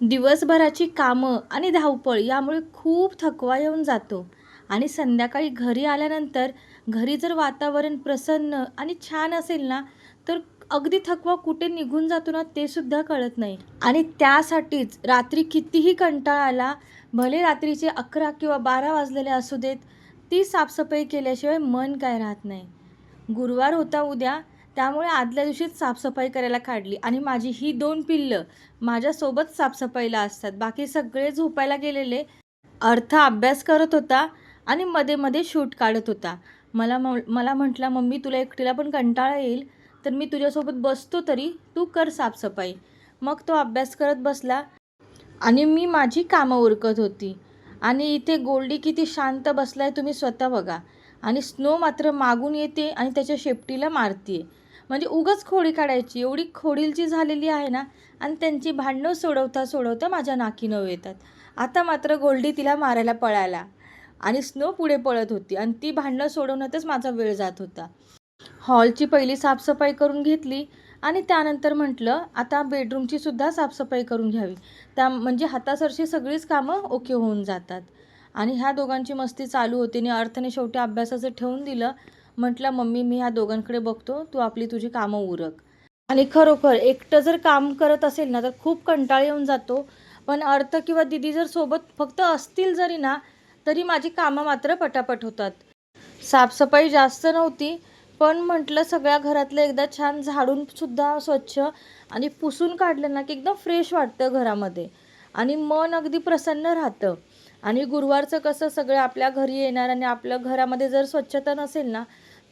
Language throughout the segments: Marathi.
दिवसभराची कामं आणि धावपळ यामुळे खूप थकवा येऊन जातो. आणि संध्याकाळी घरी आल्यानंतर घरी जर वातावरण प्रसन्न आणि छान असेल ना तर अगदी थकवा कुठे निघून जातो ना ते सुद्धा कळत नाही. आणि त्यासाठीच रात्री कितीही कंटाळा आला भले रात्रीचे अकरा किंवा बारा वाजलेले असू देत ती साफसफाई केल्याशिवाय मन काय राहत नाही. गुरुवार होता उद्या त्यामुळे आदल्या दिवशीच साफसफाई करायला काढली. आणि माझी ही दोन पिल्लं माझ्यासोबत साफसफाईला असतात. बाकी सगळे झोपायला गेलेले. अर्थ अभ्यास करत होता आणि मध्ये मध्ये शूट काढत होता. मला म मला म्हटला मम्मी तुला एकटीला पण कंटाळा येईल. तर मी तुझ्यासोबत बसतो तरी तू कर साफसफाई. मग तो अभ्यास करत बसला आणि मी माझी कामं उरकत होती. आणि इथे गोल्डी किती शांत बसला आहे तुम्ही स्वतः बघा. आणि स्नो मात्र मागून येते आणि त्याच्या शेपटीला मारते म्हणजे उगच खोडी काढायची. एवढी खोडीलची झालेली आहे ना आणि त्यांची भांडणं सोडवता सोडवता माझ्या नाकीनं येतात. आता मात्र गोल्डी तिला मारायला पळायला आणि स्नो पुढे पळत होती आणि ती भांडणं सोडवण्यातच माझा वेळ जात होता. हॉलची पहिली साफसफाई करून घेतली आणि त्यानंतर म्हटलं आता बेडरूमची सुद्धा साफसफाई करून घ्यावी. त्या म्हणजे हातासरशी सगळीच कामं ओके होऊन जातात. आणि ह्या दोघांची मस्ती चालू होती आणि अर्थने शेवटी अभ्यासाचं ठेवून दिलं म्हटलं मम्मी मी ह्या दोघांकडे बघतो तू आपली तुझी कामं उरक. आणि खरोखर एकटं जर काम करत असेल ना तर खूप कंटाळ येऊन जातो. पण अर्थ किंवा दिदी जर सोबत फक्त असतील जरी ना तरी माझी कामं मात्र पटापट होतात. साफसफाई जास्त नव्हती पण म्हटलं सगळ्या घरातलं एकदा छान झाडून सुद्धा स्वच्छ आणि पुसून काढलं ना की एकदम फ्रेश वाटतं घरामध्ये. आणि मन अगदी प्रसन्न राहतं. आणि गुरुवारचं कसं सगळं आपल्या घरी येणार आणि आपल्या घरामध्ये जर स्वच्छता नसेल ना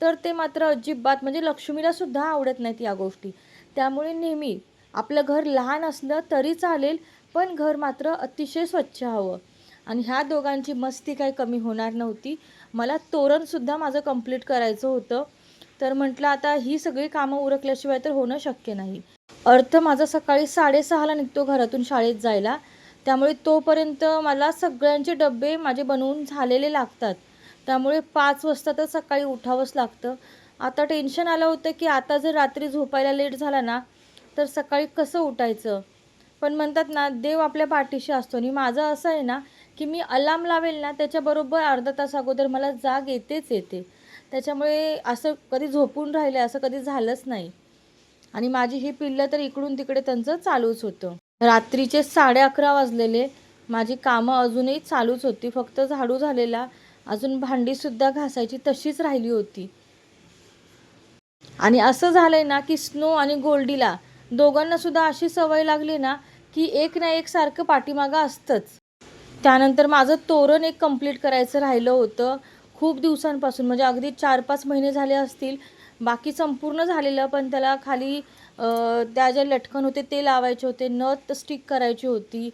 तर ते मात्र अजिबात म्हणजे लक्ष्मीला सुद्धा आवडत नाहीत या गोष्टी. त्यामुळे नेहमी आपलं घर लहान असलं तरी चालेल पण घर मात्र अतिशय स्वच्छ हवं. आणि ह्या दोघांची मस्ती काही कमी होणार नव्हती. मला तोरणसुद्धा माझं कंप्लीट करायचं होतं. तर म्हटलं आता ही सगळी कामं उरकल्याशिवाय तर होणं शक्य नाही. अर्थ माझा सकाळी साडेसहाला निघतो घरातून शाळेत जायला. त्यामुळे तोपर्यंत मला सगळ्यांचे डबे माझे बनवून झालेले लागतात. त्यामुळे पाच वाजता तर सकाळी उठावंच लागतं. आता टेन्शन आलं होतं की आता जर रात्री झोपायला लेट झाला ना तर सकाळी कसं उठायचं? पण म्हणतात ना देव आपल्या पाठीशी असतो. आणि माझं असं आहे ना की मी अलार्म लावेल ना त्याच्याबरोबर अर्धा तास अगोदर मला जाग येतेच येते. त्याच्यामुळे असं कधी झोपून राहिलं असं कधी झालंच नाही. आणि माझी ही पिल्लं तर इकडून तिकडे त्यांचं चालूच होतं. रात्रीचे साडे अकरा वाजलेले. माझी कामं अजूनही चालूच होती. फक्त झाडू झालेला. अजून भांडीसुद्धा घासायची तशीच राहिली होती. आणि असं झालंय ना की स्नो आणि गोल्डीला दोघांना सुद्धा अशी सवय लागली ना की एक ना एक सारखं पाठीमागं असतंच. त्यानंतर माझं तोरण एक कंप्लीट करायचं राहिलं होतं खूप दिवसांपासून. म्हणजे अगदी चार पाच महिने झाले असतील. बाकी संपूर्ण झालेलं पण त्याला खाली त्या ज्या लटकन होते ते लावायचे होते नथ स्टिक करायची होती.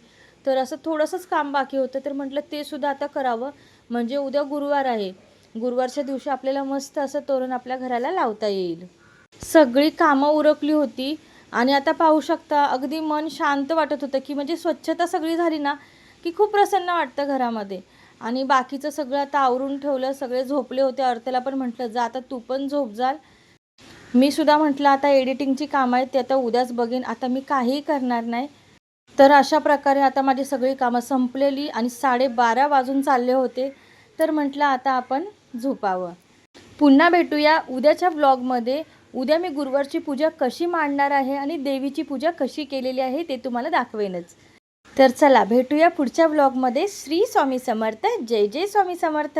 तर असं थोडंसंच काम बाकी होतं. तर म्हटलं ते सुद्धा आता करावं. म्हणजे उद्या गुरुवार आहे. गुरुवारच्या दिवशी आपल्याला मस्त असं तोरण आपल्या घराला लावता येईल. सगळी कामं उरकली होती आणि आता पाहू शकता अगदी मन शांत वाटत होतं की म्हणजे स्वच्छता सगळी झाली ना की खूप प्रसन्न वाटतं घरामध्ये. आणि बाकीचं सगळं आता आवरून ठेवलं सगळे झोपले होते अर्थाला पण म्हटलं जा आता तू पण झोप जाल. मी सुद्धा म्हटलं आता एडिटिंगची कामं आहेत ते आता उद्याच बघेन आता मी काहीही करणार नाही. तर अशा प्रकारे आता माझी सगळी कामं संपलेली आणि साडेबारा वाजून चालले होते. तर म्हटलं आता आपण झोपावं. पुन्हा भेटूया उद्याच्या व्लॉगमध्ये उद्या मी गुरुवारची पूजा कशी मांडणार आहे आणि देवीची पूजा कशी केलेली आहे ते तुम्हाला दाखवेनच. तर चला भेटूया पुढच्या व्लॉगमध्ये श्री स्वामी समर्थ. जय जय स्वामी समर्थ.